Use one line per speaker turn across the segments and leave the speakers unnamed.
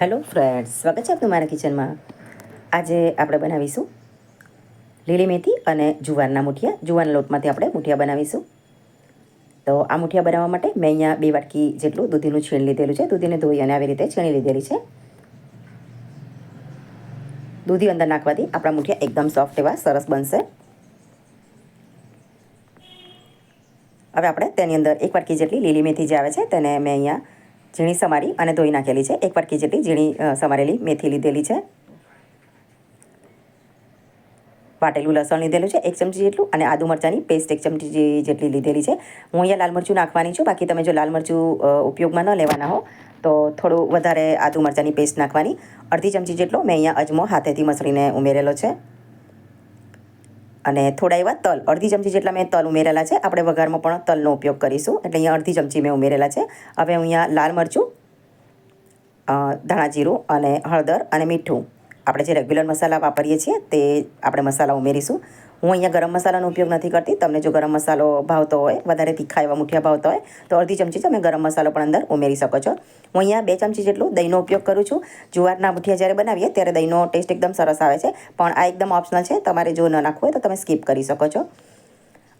Hello friends, સ્વાગત છે આપનું મારા કિચનમાં. આજે આપણે બનાવીશું લીલી મેથી અને જુવારના મુઠિયા. જુવારના લોટમાંથી આપણે મુઠિયા બનાવીશું. તો આ મુઠિયા બનાવવા માટે મેં અહીંયા બે વાટકી જેટલું દૂધીનું છીણ લીધેલું છે. દૂધીને ધોઈ અને આવી રીતે છીણી લીધેલી છે. દૂધી અંદર નાખવાથી આપણા મુઠિયા એકદમ સોફ્ટ એવા સરસ બનશે. હવે આપણે તેની અંદર એક વાટકી જેટલી લીલી મેથી જે આવે છે તેને મેં અહીંયા ઝીણી સમારી અને ધોઈ નાખેલી છે. એક વાટકી જેટલી ઝીણી સમારેલી મેથી લીધેલી છે. વાટેલું લસણ લીધેલું છે, એક ચમચી જેટલું અને આદુ મરચાંની પેસ્ટ એક ચમચી જેટલી લીધેલી છે. હું અહીંયા લાલ મરચું નાખવાની છું, બાકી તમે જો લાલ મરચું ઉપયોગમાં ન લેવાના હો, તો થોડું વધારે આદુ મરચાંની પેસ્ટ નાખવાની. અડધી ચમચી જેટલો મેં અહીંયા અજમો હાથેથી મસળીને ઉમેરેલો છે. અને થોડા એવા તલ. અડધી ચમચી જેટલા મેં તલ ઉમેરેલા છે. આપણે વઘારમાં પણ તલનો ઉપયોગ કરીશું. એટલે અહીંયા અડધી ચમચી મેં ઉમેરેલા છે. હવે અહીંયા લાલ મરચું ધાણા જીરું અને હળદર અને મીઠું. આપણે જે રેગ્યુલર મસાલા વાપરીએ છીએ તે આપણે મસાલા ઉમેરીશું. હું અહીંયા ગરમ મસાલાનો ઉપયોગ નથી કરતી. તમને જો ગરમ મસાલો ભાવતો હોય, વધારે તીખા એવા મુઠિયા ભાવતા હોય, તો અડધી ચમચી તમે ગરમ મસાલો પણ અંદર ઉમેરી શકો છો. હું અહીંયા બે ચમચી જેટલું દહીંનો ઉપયોગ કરું છું. જુવારના મુઠિયા જ્યારે બનાવીએ ત્યારે દહીંનો ટેસ્ટ એકદમ સરસ આવે છે. પણ આ એકદમ ઓપ્શનલ છે. તમારે જો ન નાખવું હોય તો તમે સ્કીપ કરી શકો છો.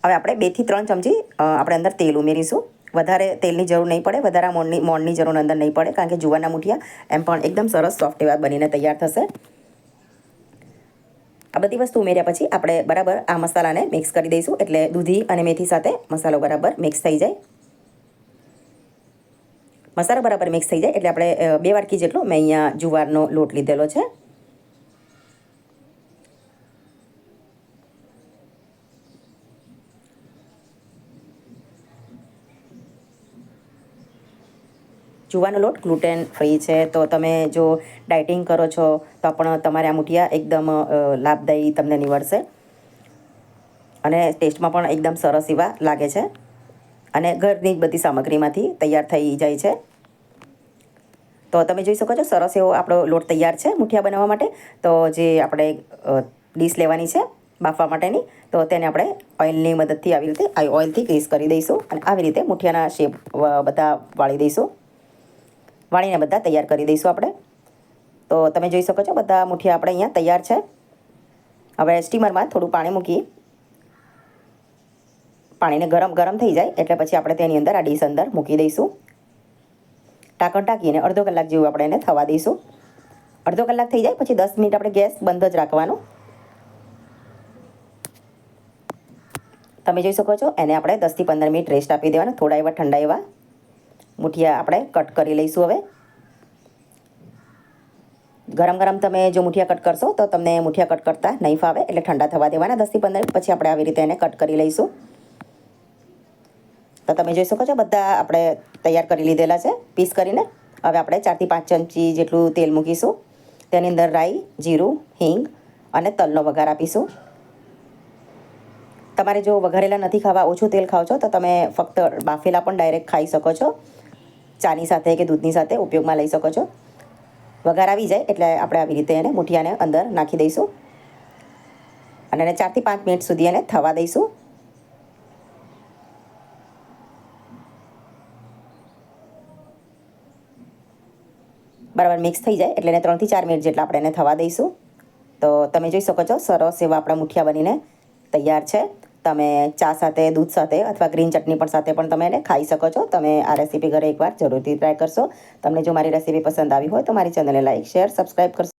હવે આપણે બેથી ત્રણ ચમચી આપણે અંદર તેલ ઉમેરીશું. વધારે તેલની જરૂર નહીં પડે, વધારે મોણની મોણની જરૂર અંદર નહીં પડે, કારણ કે જુવારના મુઠિયા એમ પણ એકદમ સરસ, સોફ્ટ એવા બનીને તૈયાર થશે. આ બધી વસ્તુ ઉમેર્યા પછી આપણે બરાબર આ મસાલાને મિક્સ કરી દઈશું. એટલે દૂધી અને મેથી સાથે મસાલો બરાબર મિક્સ થઈ જાય. મસાલો બરાબર મિક્સ થઈ જાય. એટલે આપણે બે વાટકી જેટલો મેં અહીંયા જુવારનો લોટ લીધેલો છે. જુવાનો લોટ ગ્લુટેન ફ્રી છે. તો તમે જો ડાયટિંગ કરો છો, તો પણ તમારે આ મુઠિયા એકદમ લાભદાયી તમને નીવડશે. અને ટેસ્ટમાં પણ એકદમ સરસ એવા લાગે છે. અને ઘરની જ બધી સામગ્રીમાંથી તૈયાર થઈ જાય છે. તો તમે જોઈ શકો છો, સરસ એવો આપણો લોટ તૈયાર છે મુઠિયા બનાવવા માટે. તો જે આપણે ડીશ લેવાની છે બાફવા માટેની, તો તેને આપણે ઓઇલની મદદથી આવી રીતે ઓઇલથી ગ્રીસ કરી દઈશું અને આવી રીતે મુઠિયાના શેપ બધા વાળી દઈશું. વાળીને બધા તૈયાર કરી દઈશું આપણે. તો તમે જોઈ શકો છો, બધા મુઠિયા આપણે અહીંયા તૈયાર છે. હવે સ્ટીમરમાં થોડું પાણી મૂકી પાણીને ગરમ ગરમ થઈ જાય, એટલે પછી આપણે તેની અંદર આ ડીશ અંદર મૂકી દઈશું. ટાંકણ ટાંકીને અડધો કલાક જેવું આપણે એને થવા દઈશું. અડધો કલાક થઈ જાય, પછી દસ મિનિટ આપણે ગેસ બંધ જ રાખવાનો. તમે જોઈ શકો છો, એને આપણે દસથી પંદર મિનિટ રેસ્ટ આપી દેવાના, થોડા એવા ઠંડા એવા. મુઠિયા આપણે કટ કરી લઈશું હવે. ગરમ ગરમ તમે જો મુઠિયા કટ કરશો તો તમને મુઠિયા કટ કરતા નહીં ફાવે, એટલે ઠંડા થવા દેવાના દસથી પંદર પછી આપણે આવી રીતે એને કટ કરી લઈશું. તો તમે જોઈ શકો છો બધા આપણે તૈયાર કરી લીધેલા છે, પીસ કરીને. હવે આપણે ચારથી પાંચ ચમચી જેટલું તેલ મૂકીશું. તેની અંદર રાઈ, જીરું, હિંગ અને તલનો વઘાર આપીશું. તમારે જો વઘારેલા નથી ખાવા, ઓછું તેલ ખાવ છો તો તમે ફક્ત બાફેલા પણ ડાયરેક્ટ ખાઈ શકો છો. ચાની સાથે કે દૂધની સાથે ઉપયોગમાં લઈ શકો છો. વઘાર આવી જાય એટલે આપણે આવી રીતે એને મુઠિયાને અંદર નાખી દઈશું. અને એને ચારથી પાંચ મિનિટ સુધી એને થવા દઈશું. બરાબર મિક્સ થઈ જાય એટલે એને ત્રણથી ચાર મિનિટ જેટલા આપણે એને થવા દઈશું. તો તમે જોઈ શકો છો, સરસ એવા આપણા મુઠિયા બનીને તૈયાર છે. તમે ચા સાથે, દૂધ સાથે અથવા ગ્રીન ચટણી પણ સાથે પણ તમે એને ખાઈ શકો છો. તમે આ રેસીપી ઘરે એકવાર જરૂરથી ટ્રાય કરશો. તમને જો મારી રેસીપી પસંદ આવી હોય તો મારી ચેનલને લાઈક શેર સબસ્ક્રાઈબ કરશો.